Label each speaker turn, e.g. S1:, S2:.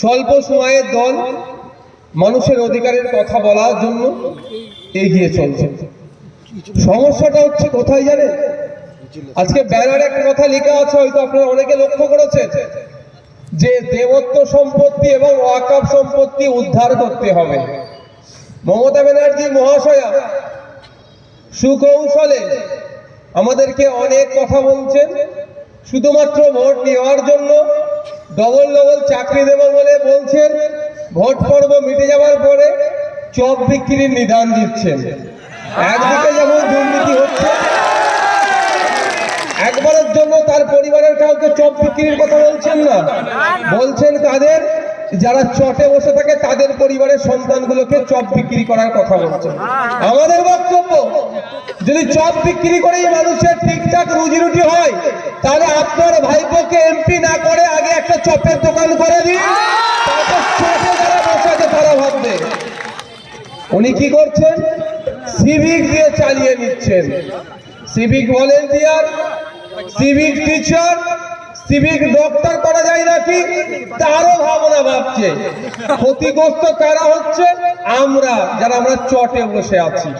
S1: স্বল্প সময়ের দল মানুষের অধিকারের কথা বলার জন্য এগিয়ে চলছে। সমস্যাটা হচ্ছে কোথায় জানেন? আজকে ব্যানারে একটা কথা লেখা আছে, হয়তো আপনারা অনেকে লক্ষ্য করেছেন, যে দেবত্ব সম্পত্তি এবং ওয়াকাফ সম্পত্তি উদ্ধার করতে হবে। মমতা ব্যানার্জি মহাশয়া সুকৌশলে আমাদেরকে অনেক কথা বলছেন, শুধুমাত্র ভোট নেওয়ার জন্য ডবল ডবল চাকরি দেব বলে বলছেন। ভোট পর্ব মিটে যাওয়ার পরে চপ বিক্রির নিদান দিচ্ছেন। একদিকে যেমন দুর্নীতি হচ্ছে, একবারের জন্য তার পরিবারের কাউকে চপ বিক্রির কথা বলছেন না। বলছেন তাদের, যারা চটে বসে থাকে, তাদের পরিবারের সন্তানগুলোকে চপ বিক্রি করার কথা বলছেন। আমাদের বক্তব্য, যদি চপ বিক্রি করেই মানুষের ঠিকঠাক রুটি হয়, তাহলে আপনার ভাইপোকে এমপি না করে আগে একটা চপের দোকান করে দিন উনি কি করছেন? সিভিক দিয়ে চালিয়ে নিচ্ছেন। Civic volunteer civic teacher civic doctor করা যায় নাকি? তারও ভাবনা ভাবছে। ক্ষতিগ্রস্ত কারা হচ্ছে? আমরা, যারা আমরা চটে বসে আছি।